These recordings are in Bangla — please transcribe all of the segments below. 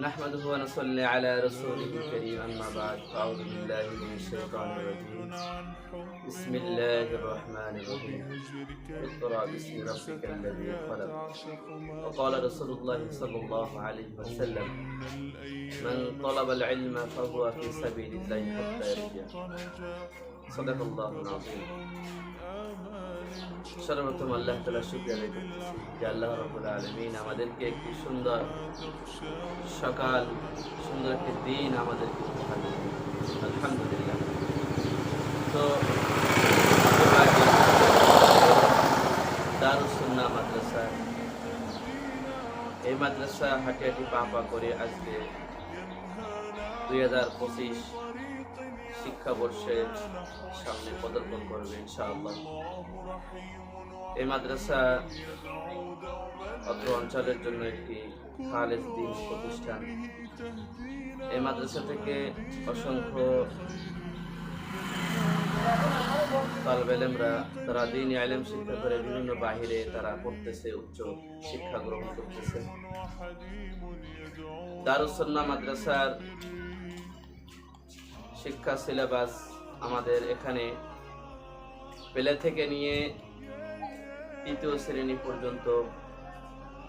نحمده ونصلي على رسوله الكريم أما بعد أعوذ بالله من الشيطان الرجيم. بسم الله الرحمن الرحيم. اقرأ باسم ربك الذي خلق. وقال رسول الله صلى الله عليه وسلم من طلب العلم فهو في سبيل الله حتى يرجع. সর্বপ্রথম আল্লাহ তালা শুক্রিয়া যে আল্লাহ রবুল আলমিন আমাদেরকে একটি সুন্দর সকাল, সুন্দর একটি দিন আমাদেরকে। আলহামদুলিল্লাহ তো দারুসুন্না মাদ্রাসা, এই মাদ্রাসা হাঁটি হাঁটি পা পা করে আজকে দুই হাজার পঁচিশ শিক্ষাবর্ষের সামনে পদার্পণ করবে ইনশাআল্লাহ। এই মাদ্রাসা অত্র অঞ্চলের জন্য একটি খালেজ দিন প্রতিষ্ঠান। এই মাদ্রাসা থেকে অসংখ্য তালবেলেমরা তারা দিন আলেম শিক্ষা করে বিভিন্ন বাহিরে তারা পড়তেছে, উচ্চ শিক্ষা গ্রহণ করতেছে। দারুসন্না মাদ্রাসার শিক্ষা সিলেবাস আমাদের এখানে পেলে থেকে নিয়ে তৃতীয় শ্রেণি পর্যন্ত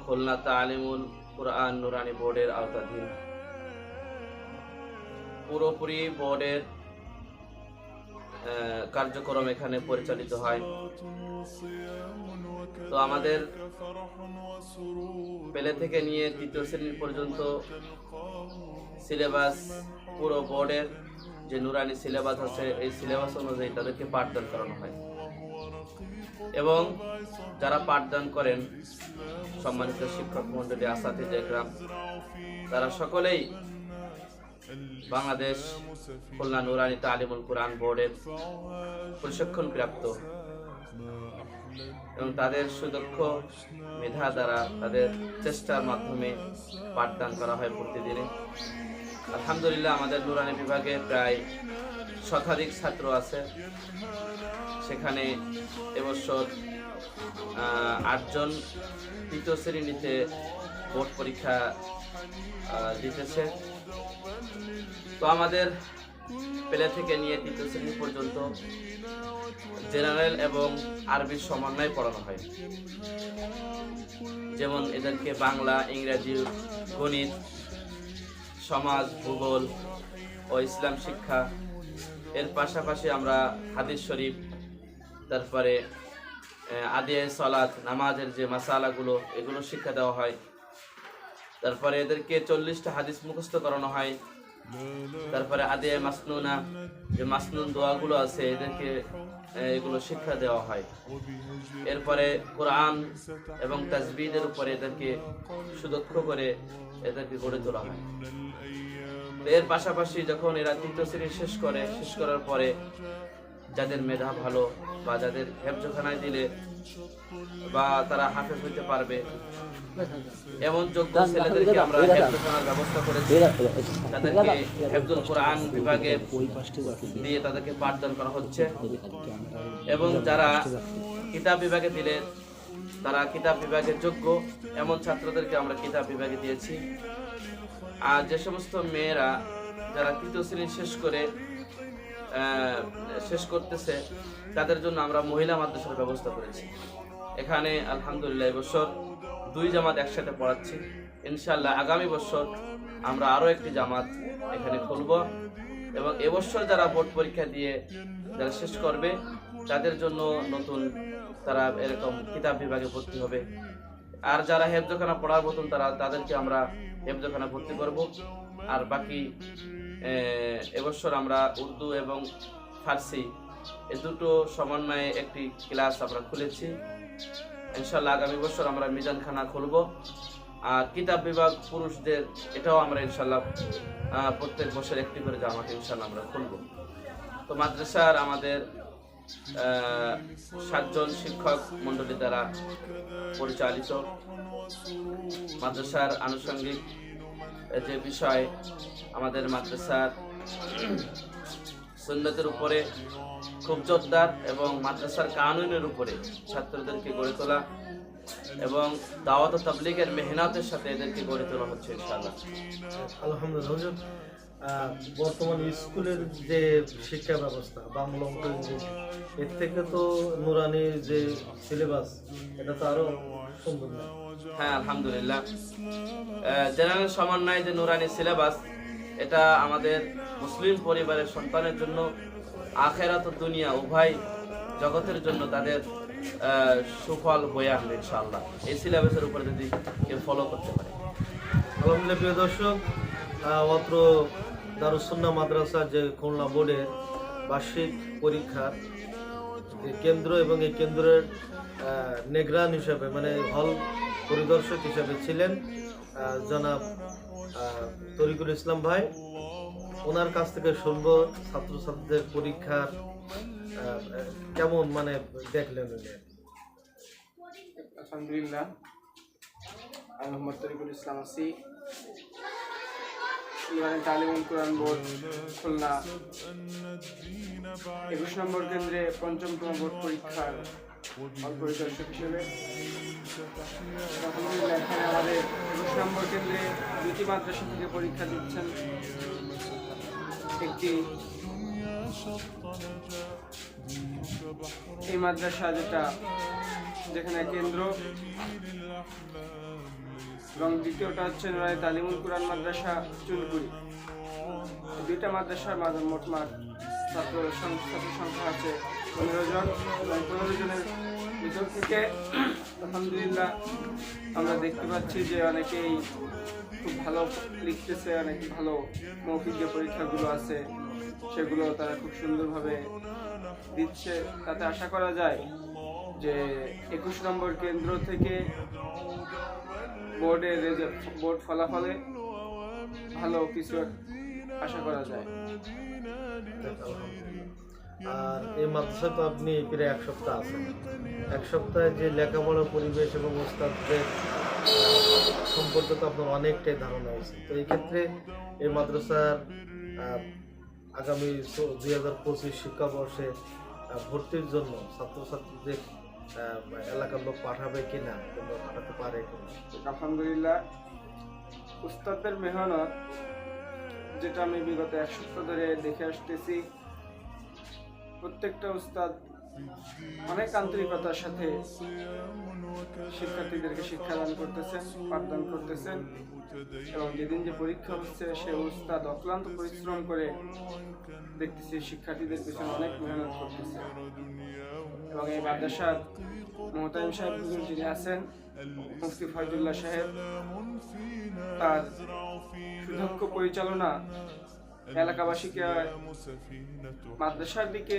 খুলনা তালিমুল কোরআন নুরানি বোর্ডের আওতাধীন। পুরোপুরি বোর্ডের কার্যক্রম এখানে পরিচালিত হয়। তো আমাদের পেলে থেকে নিয়ে তৃতীয় শ্রেণি পর্যন্ত সিলেবাস পুরো বোর্ডের যে নুরানি সিলেবাস আছে, এই সিলেবাস অনুযায়ী তাদেরকে পাঠদান করানো হয়। এবং যারা পাঠদান করেন, সম্মানিত শিক্ষক মন্ডলী আসাতে গ্রাম তারা সকলেই বাংলাদেশ খুলনা নুরানি তালিমুল কোরআন বোর্ডের প্রশিক্ষণ প্রাপ্ত এবং তাদের সুদক্ষ মেধা দ্বারা তাদের চেষ্টার মাধ্যমে পাঠদান করা হয় প্রতিদিনে। আলহামদুলিল্লাহ, আমাদের নুরানি বিভাগে প্রায় শতাধিক ছাত্র আছে। সেখানে এবছর আটজন তৃতীয় শ্রেণীতে বোর্ড পরীক্ষা দিতেছে। তো আমাদের প্লে থেকে নিয়ে তৃতীয় শ্রেণি পর্যন্ত জেনারেল এবং আরবির সমন্বয় পড়ানো হয়। যেমন এদেরকে বাংলা, ইংরেজি, গণিত সমাজ, ভূগোল ও ইসলাম শিক্ষা। এর পাশাপাশি আমরা হাদিস শরীফ, তারপরে আদি সলাদ নামাজের যে মাসালাগুলো, এগুলো শিক্ষা দেওয়া হয়। তারপরে এদেরকে চল্লিশটা হাদিস মুখস্থ করানো হয়। তারপরে আদে মাসনুনা, যে মাসনুন দোয়াগুলো আছে, এদেরকে এগুলো শিক্ষা দেওয়া হয়। এরপরে কোরআন এবং তাজবিদের উপরে এদেরকে সুদক্ষ করে এদেরকে গড়ে তোলা হয়। এর পাশাপাশি যখন এরা তৃতীয় শ্রেণি শেষ করে, শেষ করার পরে যাদের মেধা ভালো বা যাদের হেফজখানায় দিলে বা তারা হাফেজ হইতে পারবে। এমন যোগ্য ছেলেদেরকে আমরা হেফজখানার ব্যবস্থা করেছি। তাদেরকে হেফজুল কোরআন বিভাগে দিয়ে তাদেরকে পাঠদান করা হচ্ছে। এবং যারা কিতাব বিভাগে দিলে তারা কিতাব বিভাগের যোগ্য। এমন ছাত্রদেরকে আমরা কিতাব বিভাগে দিয়েছি। আর যে সমস্ত মেয়েরা যারা তৃতীয় শ্রেণি শেষ করে শেষ করতেছে, তাদের জন্য আমরা মহিলা মাদ্রাসার ব্যবস্থা করেছি। এখানে আলহামদুলিল্লাহ এবছর দুই জামাত একসাথে পড়াচ্ছি। ইনশাল্লাহ আগামী বছর আমরা আরও একটি জামাত এখানে খুলব এবং এবছর যারা বোর্ড পরীক্ষা দিয়ে যারা শেষ করবে, তাদের জন্য নতুন তারা এরকম কিতাব বিভাগে ভর্তি হবে। আর যারা হেফজখানা পড়ার মতন তারা, তাদেরকে আমরা হেফজখানা ভর্তি করব। আর বাকি এবছর আমরা উর্দু এবং ফার্সি এ দুটো সমন্বয়ে একটি ক্লাস আমরা খুলেছি। ইনশাল্লাহ আগামী বছর আমরা মিজানখানা খুলব। আর কিতাব বিভাগ পুরুষদের, এটাও আমরা ইনশাল্লাহ প্রত্যেক বছর একটি করে জামাত ইনশাল্লাহ আমরা খুলব। তো মাদ্রাসার আমাদের সাতজন শিক্ষক মণ্ডলী দ্বারা পরিচালিত। মাদ্রাসার আনুষঙ্গিক যে বিষয় আমাদের মাদ্রাসার সুন্নতের উপরে খুব জোরদার এবং মাদ্রাসার কানুনের উপরে ছাত্রদেরকে গড়ে তোলা এবং দাওয়াত তাবলিগের মেহনাতের সাথে এদেরকে গড়ে তোলা হচ্ছে, ইনশাআল্লাহ। আলহামদুলিল্লাহ বর্তমান স্কুলের যে শিক্ষা ব্যবস্থা বাংলা অঙ্ক ইংরেজি এর থেকে তো নুরানি যে সিলেবাস এটা তো আরও সুন্দর হ্যাঁ আলহামদুলিল্লাহ। জেনারেল সমন্বয় যে নুরানি সিলেবাস এটা আমাদের মুসলিম পরিবারের সন্তানের জন্য আখেরাত দুনিয়া উভয় জগতের জন্য তাদের সুফল বয়ে আনবে ইনশাআল্লাহ। এই সিলেবাসের উপরে যদি কেউ ফলো করতে পারে। আলহামদুলিল্লাহ প্রিয় দর্শক অত্র দারুসন্না মাদ্রাসা যে খুলনা বোর্ডের বার্ষিক পরীক্ষার কেন্দ্র এবং এই কেন্দ্রের নেগরান হিসাবে মানে হল পরিদর্শক হিসাবে ছিলেন জনাব তরিকুল ইসলাম ভাই। ওনার কাছ থেকে শুনব ছাত্রছাত্রীদের পরীক্ষার কেমন মানে দেখলেন আলহামদুলিল্লাহ। আমি মোহাম্মদ তরিকুল ইসলাম আছি ইমানে তালিমুল কোরআন বোর্ড, খুলনা। একুশ নম্বর কেন্দ্রে পঞ্চমতম বোর্ড পরীক্ষার পরিদর্শক হিসেবে। আমাদের একুশ নম্বর কেন্দ্রে দুটি মাদ্রাসা থেকে পরীক্ষা দিচ্ছেন। একটি এই মাদ্রাসা যেটা, যেখানে কেন্দ্র এবং দ্বিতীয়টা হচ্ছে নয় তালিমুল কোরআন মাদ্রাসা এই দুইটা মাদ্রাসার মাঝে মোট মাঠ ছাত্র ছাত্র সংখ্যা আছে পনেরো জন এবং পনেরো জনের ভিতর থেকে আলহামদুলিল্লাহ আমরা দেখতে পাচ্ছি যে অনেকেই খুব ভালো লিখতেছে, অনেক ভালো মৌখিক যে পরীক্ষাগুলো আছে, সেগুলো তারা খুব সুন্দরভাবে দিচ্ছে। তাতে আশা করা যায় যে একুশ নম্বর কেন্দ্র থেকে বোর্ডের রেজাল্ট বোর্ড ফলাফলে ভালো কিছু আশা করা যায়। আর এই মাদ্রাসায় তো আপনি প্রায় এক সপ্তাহ আছেন। এক সপ্তাহে যে লেখাপড়ার পরিবেশ এবং ওস্তাদদের সম্পর্কে তো আপনার অনেকটাই ধারণা হয়েছে। তো এই ক্ষেত্রে এই মাদ্রাসার আগামী দুই হাজার পঁচিশ শিক্ষাবর্ষে ভর্তির জন্য ছাত্রছাত্রীদের এলাকার লোক পাঠাবে কিনা পাঠাতে পারে কিনা? আলহামদুলিল্লাহ উস্তাদের মেহনত, যেটা আমি বিগত এক সপ্তাহ ধরে দেখে আসতেছি, প্রত্যেকটা উস্তাদ অনেক আন্তরিকতার সাথে শিক্ষার্থীদেরকে শিক্ষাদান করতেছেন, পাঠদান করতেছেন এবং যেদিন যে পরীক্ষা হচ্ছে, সে উস্তাদ অক্লান্ত পরিশ্রম করে দেখতেছি শিক্ষার্থীদের পিছনে অনেক মেহনত করতেছে। এবং এই মাদ্রাসার মোহতাইম সাহেব হুজুর যিনি আছেন, মুফতি ফয়জুল্লাহ সাহেব, তার সুদক্ষ পরিচালনা এলাকাবাসীকে মাদ্রাসার দিকে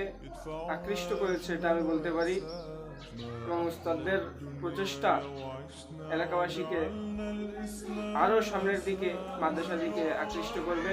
আকৃষ্ট করেছে এটা আমি বলতে পারি। এবং উস্তাদদের প্রচেষ্টা এলাকাবাসীকে আরও সামনের দিকে, মাদ্রাসার দিকে আকৃষ্ট করবে।